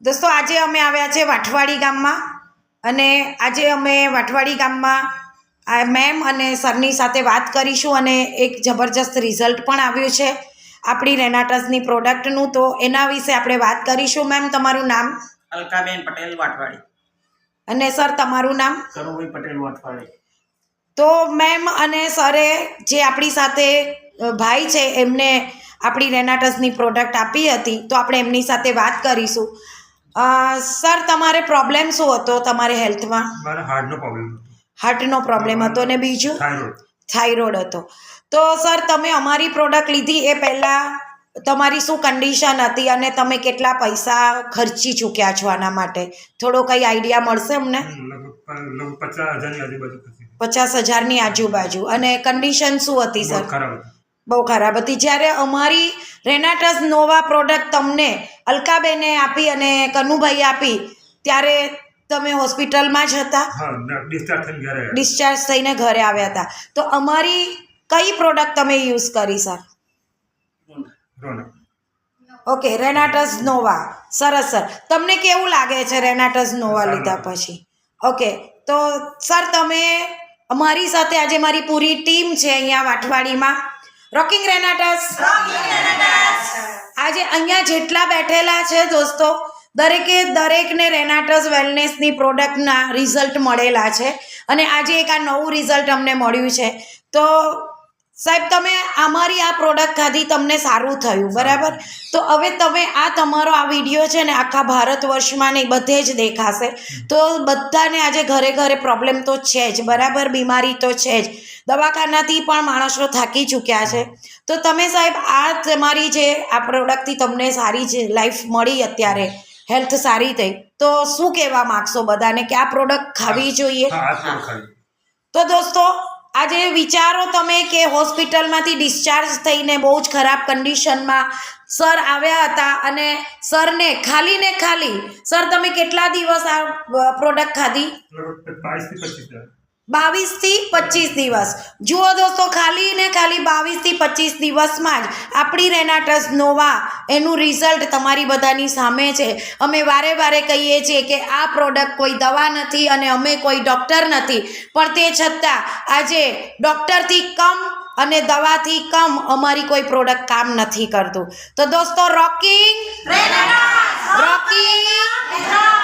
દોસ્તો આજે અમે આવ્યા છે વાઠવાડી ગામમાં અને આજે અમે વાઠવાડી ગામમાં આ મેમ અને સરની સાથે વાત કરીશું અને એક જબરજસ્ત રિઝલ્ટ પણ આવ્યું છે આપણી રેનાટસની પ્રોડક્ટનું. તો એના વિશે આપણે વાત કરીશું. મેમ તમારું નામ? અલકાબેન પટેલ વાઠવાડી. અને સર તમારું નામ? કરુભાઈ પટેલ વાઠવાડી. તો મેમ અને સરે જે આપણી સાથે ભાઈ છે એમને આપણી રેનાટસની પ્રોડક્ટ આપી હતી. તો આપણે એમની સાથે વાત કરીશું. સર તમારે પ્રોબ્લેમ શું હતો તમારે હેલ્થમાં મારા હાર્ટનો પ્રોબ્લેમ હાર્ટનો પ્રોબ્લેમ હતો ને બીજું? થાઇરોઇડ હતો. તો સર તમે અમારી પ્રોડક્ટ લીધી એ પહેલાં તમારી શું કન્ડિશન હતી અને તમે કેટલા પૈસા ખર્ચી ચૂક્યા છો આના માટે? થોડો કંઈ આઈડિયા મળશે અમને? પચાસ હજારની આજુબાજુ પચાસ હજારની આજુબાજુ. અને કન્ડિશન શું હતી સર. બહુ ખરાબ હતી. જ્યારે અમારી રેનાટસ નોવા પ્રોડક્ટ તમને અલકાબેને આપી અને કનુભાઈ આપી ત્યારે તમે હોસ્પિટલમાં જ હતા? ડિસ્ચાર્જ થઈને ઘરે આવ્યા. હતા. તો અમારી કઈ પ્રોડક્ટ તમે યુઝ કરી સર? Okay Renatus Nova. સરસ સર. તમને કેવું લાગે છે રેનાટસ નોવા લીધા પછી? ઓકે તો સર તમે અમારી સાથે આજે મારી પૂરી ટીમ છે અહીંયા વાઠવાડીમાં રોકિંગ રેનાટસ આજે અહીંયા જેટલા બેઠેલા છે દોસ્તો દરેકે દરેકને રેનાટસ વેલનેસની પ્રોડક્ટના રિઝલ્ટ મળેલા છે. અને આજે એક આ નવું રિઝલ્ટ અમને મળ્યું છે. તો સાહેબ તમે અમારી આ પ્રોડક્ટ ખાધી તમને સારું થયું બરાબર? તો હવે તમે આ તમારો આ વીડિયો છે ને આખા ભારત વર્ષમાં નહીં બધે જ દેખાશે. તો બધાને આજે ઘરે ઘરે પ્રોબ્લેમ તો છે જ બરાબર? બીમારી તો છે જ. દવાખાનાથી પણ માણસો થાકી ચૂક્યા છે. તો તમે સાહેબ આ તમારી જે આ પ્રોડક્ટથી તમને સારી જે લાઈફ મળી અત્યારે હેલ્થ સારી થઈ તો શું કહેવા માગશો બધાને કે આ પ્રોડક્ટ ખાવી જોઈએ? તો દોસ્તો આજે વિચારો તમે કે હોસ્પિટલમાંથી ડિસ્ચાર્જ થઈને બહુ જ ખરાબ કન્ડિશનમાં સર આવ્યા હતા અને સરને ખાલી ને ખાલી સર તમે કેટલા દિવસ આ પ્રોડક્ટ ખાધી? લગભગ બાવીસથી પચીસ બાવીસથી પચીસ દિવસ. જુઓ દોસ્તો ખાલી ને ખાલી બાવીસથી પચીસ દિવસમાં જ આપણી રેનાટસ નોવા એનું રિઝલ્ટ તમારી બધાની સામે છે. અમે વારે વારે કહીએ છીએ કે આ પ્રોડક્ટ કોઈ દવા નથી અને અમે કોઈ ડૉક્ટર નથી. પણ તે છતાં આજે ડૉક્ટરથી કમ અને દવાથી કમ અમારી કોઈ પ્રોડક્ટ કામ નથી કરતું. તો દોસ્તો રોકિંગ રોકિંગ